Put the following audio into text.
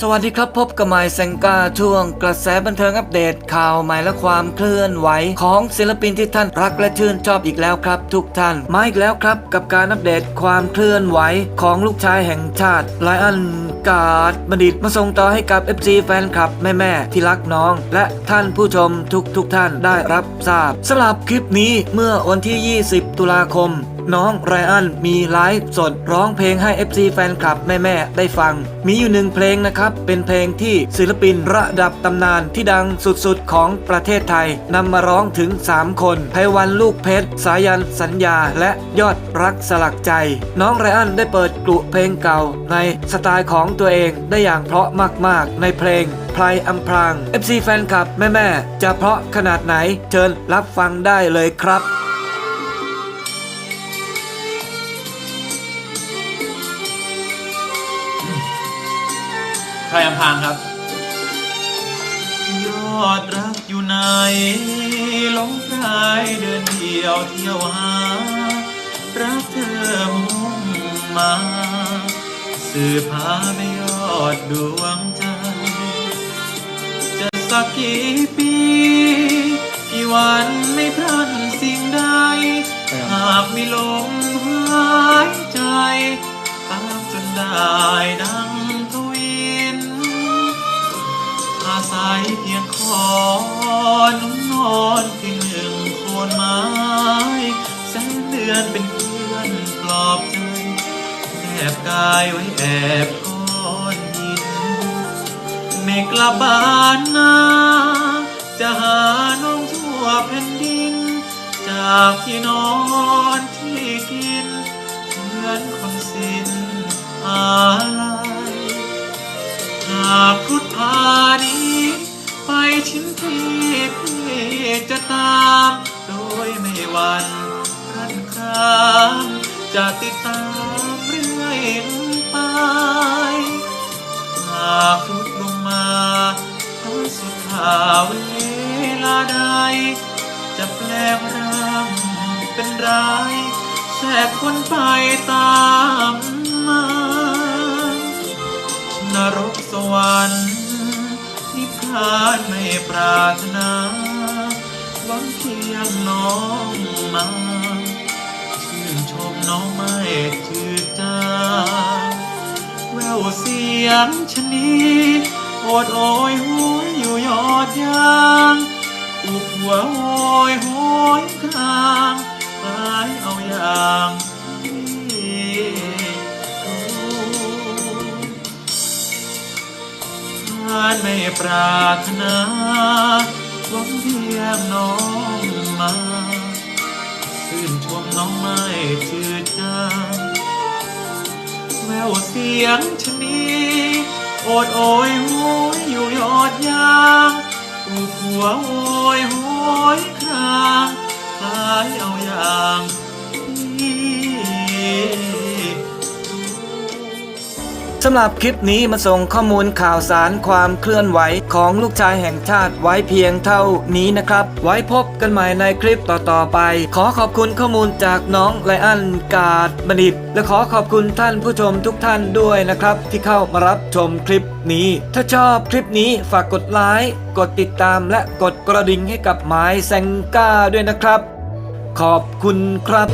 สวัสดีครับพบกับไมค์แซงกาช่วงกระแสบันเทิงอัปเดตข่าวใหม่และความเคลื่อนไหวของศิลปินที่ท่านรักและชื่นชอบอีกแล้วครับ ทุกท่านมาอีกแล้วครับ กับการอัปเดตความเคลื่อนไหวของลูกชายแห่งชาติไลอันกาดบัณฑิตมาส่งต่อให้กับ FC แฟนคลับแม่ๆที่รักน้อง และท่านผู้ชมทุกทุกท่านได้รับทราบสำหรับคลิปนี้เมื่อวันที่ 20 ตุลาคม น้องไรอันมีไลฟ์สดร้องเพลงให้ FC แฟนคลับแม่ๆได้ฟัง มีอยู่หนึ่งเพลงนะครับ เป็นเพลงที่ศิลปินระดับตำนานที่ดังสุดๆ ของประเทศไทยนำมาร้องถึง 3 คนไพวันลูกเพชร สายันสัญญา และยอดรักสลักใจ น้องไรอันได้เปิดกลุ่เพลงเก่า ในสไตล์ของตัวเองได้อย่างเพราะมากๆ ในเพลงพลายอัมพราง FC แฟนคลับแม่ๆจะเพราะขนาดไหนเชิญรับฟังได้เลยครับ รอำพรางครับ ยอดรักอยู่ไหนหลงพรายเดินเที่ยวเที่ยวหา รักเธอมุ่งมา สื่อพาไม่ยอดดวงใจ จะสักกี่ปี กี่วันไม่พลันสิ่งใด หากมีลมหายใจ ตามจนได้ดังายเพียงขอนนุ่มนอนเพียงหนึ่งโคนไม้แสงเดือนเป็นเพื่อนปลอบใจแอบกายไว้แอบก้อนหินไม่กลับบ้านนาจะหาน้องทั่วแผ่นดิน จากที่นอนที่กินเหมือนคนสิ้นอะไรหากคุดพา ไปชิมที่พี่จะตาม โดยไม่หวันรันครามจะติดตามเรื่อยไปหากรุดลงมาเพราะสุดท้าเวลาใด จะแปลงร่างเป็นร้ายแทรกคนไปตามมานรกสวรรค์านไม่ปรารถนาหวังเพียงน้องมาชื่นชมน้องไม่จืดจางแววเสียงชนีโอดโอยหวยอยู่ยอดยางอุบหัวโอยโหยข้างคล้ายเอาอย่าง ไม่ปรารถนาหวังเพียงน้องมาชื่นชมน้องไม่จืดจางแววเสียงชนีโอดโอยหวยอยู่ยอดยางอูผัวโอยหวย สำหรับคลิปนี้มาส่งข้อมูลข่าวสารความเคลื่อนไหวของลูกชายแห่งชาติไว้เพียงเท่านี้นะครับ ไว้พบกันใหม่ในคลิปต่อๆไป ขอขอบคุณข้อมูลจากน้องไลอันกาดบัณิตและขอขอบคุณท่านผู้ชมทุกท่านด้วยนะครับ ที่เข้ามารับชมคลิปนี้ ถ้าชอบคลิปนี้ฝากกดไลค์กดติดตามและกดกระดิ่งให้กับหมายแซงก้าด้วยนะครับ ขอบคุณครับ